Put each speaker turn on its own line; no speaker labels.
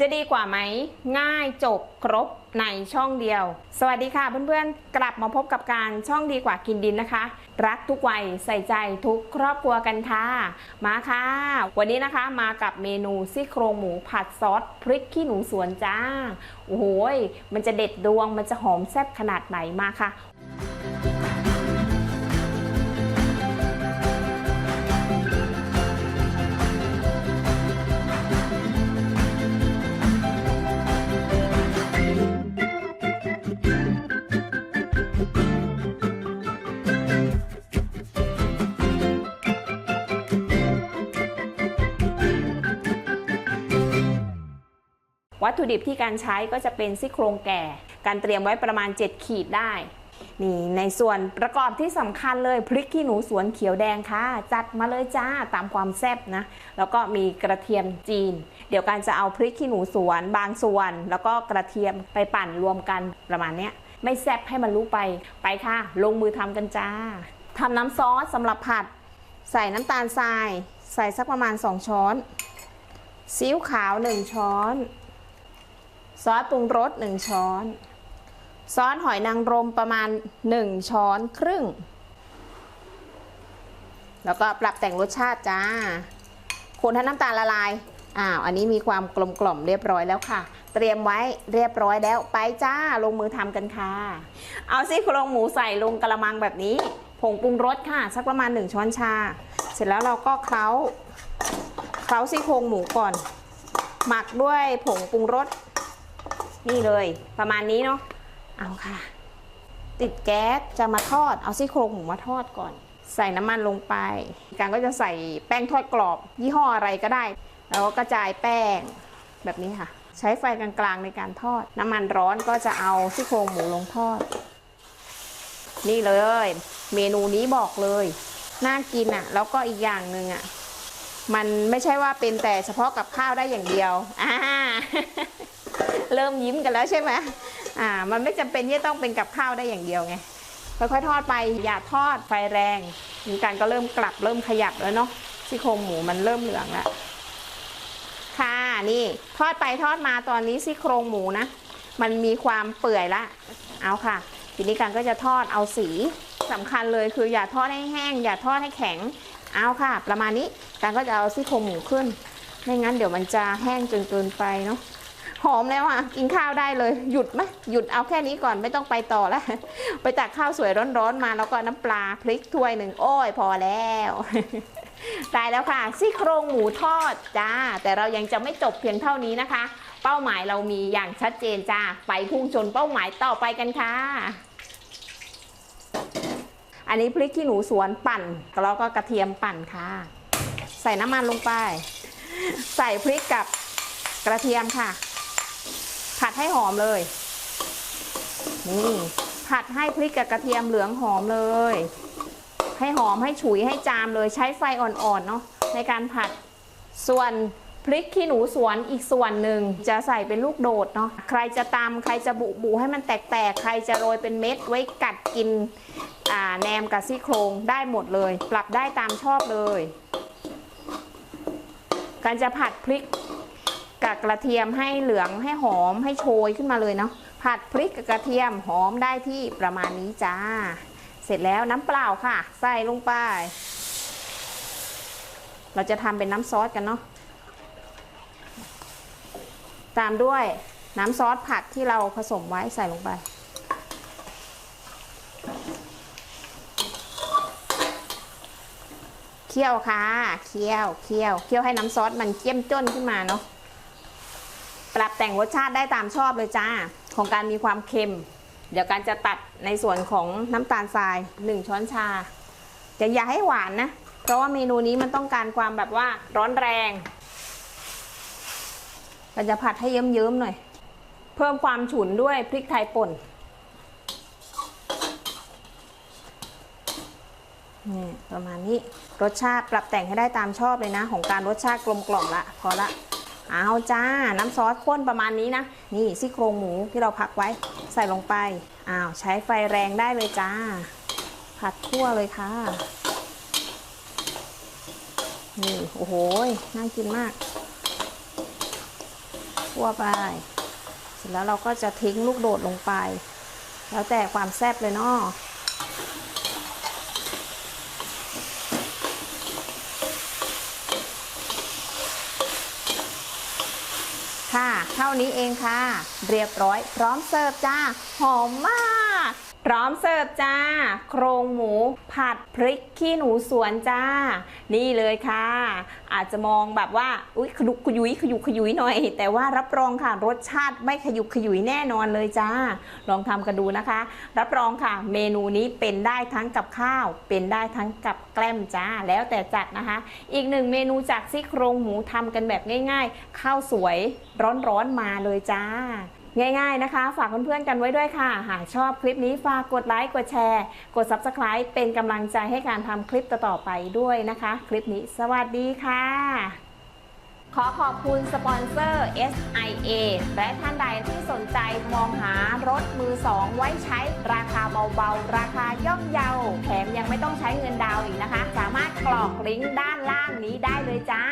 จะดีกว่าไหมง่ายจบครบในช่องเดียว สวัสดีค่ะเพื่อนๆ กลับมาพบกับการช่องดีกว่ากินดินนะคะ รักทุกวัยใส่ใจทุกครอบครัวกันค่ะ มาค่ะ วันนี้นะคะมากับเมนูซี่โครงหมูผัดซอสพริกขี้หนูสวนจ้าโอ้โหยมันจะเด็ดดวงมันจะหอมแซ่บขนาดไหนมาค่ะ วัตถุดิบที่การใช้ก็จะเป็นซี่โครงแก่ การเตรียมไว้ประมาณ 7 ขีดได้นี่ในส่วนประกอบที่สำคัญเลยพริกขี้หนูสวนเขียวแดงค่ะ จัดมาเลยจ้าตามความแซ่บนะ แล้วก็มีกระเทียมจีน เดี๋ยวการจะเอาพริกขี้หนูสวนบางส่วน แล้วก็กระเทียมไปปั่นรวมกันประมาณเนี้ย ไม่แซ่บให้มันรู้ไปไปค่ะ ลงมือทำกันจ้าทำน้ำซอสสำหรับผัด ใส่น้ำตาลทราย ใส่สักประมาณ 2 ช้อนซีอิ๊วขาว 1 ช้อน ซอสปรุงรส 1 ช้อน ซอสหอยนางรมประมาณ 1 ช้อนครึ่ง แล้วก็ปรับแต่งรสชาติจ้า คนให้น้ำตาลละลาย อ้าว อันนี้มีความกลมกล่อมเรียบร้อยแล้วค่ะ เตรียมไว้เรียบร้อยแล้ว ไปจ้า ลงมือทำกันค่ะ เอาซี่โครงหมูใส่ลงกระมังแบบนี้ ผงปรุงรสค่ะ สักประมาณ 1 ช้อนชา เสร็จแล้วเราก็เคล้าเคล้าซี่โครงหมูก่อน หมักด้วยผงปรุงรส นี่เลยประมาณนี้เนาะเอาค่ะ ติดแก๊สจะมาทอดเอาซี่โครงหมูมาทอดก่อน ใส่น้ำมันลงไป การก็จะใส่แป้งทอดกรอบ ยี่ห้ออะไรก็ได้ แล้วก็กระจายแป้งแบบนี้ค่ะ ใช้ไฟกลางๆในการทอด น้ำมันร้อนก็จะเอาซี่โครงหมูลงทอด นี่เลย เมนูนี้บอกเลยน่ากินอะ่ะ แล้วก็อีกอย่างหนึ่งอะมันไม่ใช่ว่าเป็นแต่เฉพาะกับข้าวได้อย่างเดียวอ่า เริ่มยิ้มกันแล้วใช่ไหมอ่า มันไม่จำเป็นที่ต้องเป็นกับข้าวได้อย่างเดียวไง ค่อยๆทอดไป อย่าทอดไฟแรงมีการก็เริ่มกลับเริ่มขยับแล้วเนาะ ซี่โครงหมูมันเริ่มเหลืองแล้วค่ะ นี่ทอดไปทอดมาตอนนี้ซี่โครงหมูนะ มันมีความเปื่อยละ เอาค่ะ ทีนี้การก็จะทอดเอาสีสำคัญเลยคืออย่าทอดให้แห้ง อย่าทอดให้แข็ง เอาค่ะ ประมาณนี้ การก็จะเอาซี่โครงหมูขึ้น ไม่งั้นเดี๋ยวมันจะแห้งจนเกินไปเนาะ หอมแล้วอะ กินข้าวได้เลย หยุดไหมหยุดเอาแค่นี้ก่อนไม่ต้องไปต่อแล้ว ไปตักข้าวสวยร้อนๆมาแล้วก็น้ำปลาพริกถ้วยหนึ่งโอ้ยพอแล้วได้แล้วค่ะซี่โครงหมูทอดจ้า แต่เรายังจะไม่จบเพียงเท่านี้นะคะ เป้าหมายเรามีอย่างชัดเจนจ้า ไปพุ่งชนเป้าหมายต่อไปกันค่ะอันนี้พริกขี้หนูสวนปั่นแล้วก็กระเทียมปั่นค่ะ ใส่น้ำมันลงไป ใส่พริกกับกระเทียมค่ะ ให้หอมเลย นี่ผัดให้พริกกับกระเทียมเหลืองหอมเลย ให้หอมให้ฉุยให้จามเลยใช้ไฟอ่อนๆเนาะในการผัดส่วนพริกขี้หนูสวนอีกส่วนหนึ่งจะใส่เป็นลูกโดดเนาะใครจะตำใครจะบุบุให้มันแตกๆ ใครจะโรยเป็นเม็ดไว้กัดกินอ่าแหนมกับซี่โครงได้หมดเลย ปรับได้ตามชอบเลย การจะผัดพริก กับกระเทียมให้เหลืองให้หอมให้โชยขึ้นมาเลยเนาะผัดพริกกับกระเทียมหอมได้ที่ประมาณนี้จ้า เสร็จแล้วน้ำเปล่าค่ะ ใส่ลงไป เราจะทำเป็นน้ำซอสกันเนาะตามด้วยน้ำซอสผักที่เราผสมไว้ใส่ลงไป เคี่ยวค่ะ เคี่ยว เคี่ยว เคี่ยวให้น้ำซอสมันเจ้มจ้นขึ้นมาเนาะ ปรับแต่งรสชาติได้ตามชอบเลยจ้า ของการมีความเค็ม เดี๋ยวการจะตัดในส่วนของน้ำตาลทราย 1 ช้อนชา จะอย่าให้หวานนะ เพราะว่าเมนูนี้มันต้องการความแบบว่าร้อนแรงเราจะผัดให้เยิ้มๆหน่อย เพิ่มความฉุนด้วยพริกไทยป่นนี่ประมาณนี้รสชาติปรับแต่งให้ได้ตามชอบเลยนะ ของการรสชาติกลมกล่อมละพอละ เอาจ้า น้ำซอสข้นประมาณนี้นะ นี่ซี่โครงหมูที่เราพักไว้ใส่ลงไป อ้าวใช้ไฟแรงได้เลยจ้า ผัดทั่วเลยค่ะ นี่ โอ้โห น่ากินมากทั่วไป เสร็จแล้วเราก็จะทิ้งลูกโดดลงไป แล้วแต่ความแซ่บเลยเนาะ ค่ะ เท่านี้เองค่ะ เรียบร้อยพร้อมเสิร์ฟจ้า หอมมาก พร้อมเสิร์ฟจ้า โครงหมูผัดพริกขี้หนูสวนจ้า นี่เลยค่ะ อาจจะมองแบบว่า อุ๊ยขยุกขยุยขยุกขยุยหน่อย แต่ว่ารับรองค่ะรสชาติไม่ขยุกขยุยแน่นอนเลยจ้า ลองทำกันดูนะคะ รับรองค่ะ เมนูนี้เป็นได้ทั้งกับข้าว เป็นได้ทั้งกับแกล้มจ้า แล้วแต่จัดนะคะ อีกหนึ่งเมนูจากซี่โครงหมูทำกันแบบง่าย ๆ ข้าวสวยร้อนๆมาเลยจ้า ง่ายๆนะคะ ฝากเพื่อนๆกันไว้ด้วยค่ะ หากชอบคลิปนี้ฝากกดไลค์กดแชร์ กด Subscribe เป็นกำลังใจให้การทำคลิปต่อๆไปด้วยนะคะ คลิปนี้ สวัสดีค่ะ ขอขอบคุณสปอนเซอร์ SIA และท่านใดที่สนใจมองหารถมือสองไว้ใช้ราคาเบาๆ ราคาย่อมเยาแถมยังไม่ต้องใช้เงินดาวอีกนะคะ สามารถกรอกลิงก์ด้านล่างนี้ได้เลยจ้า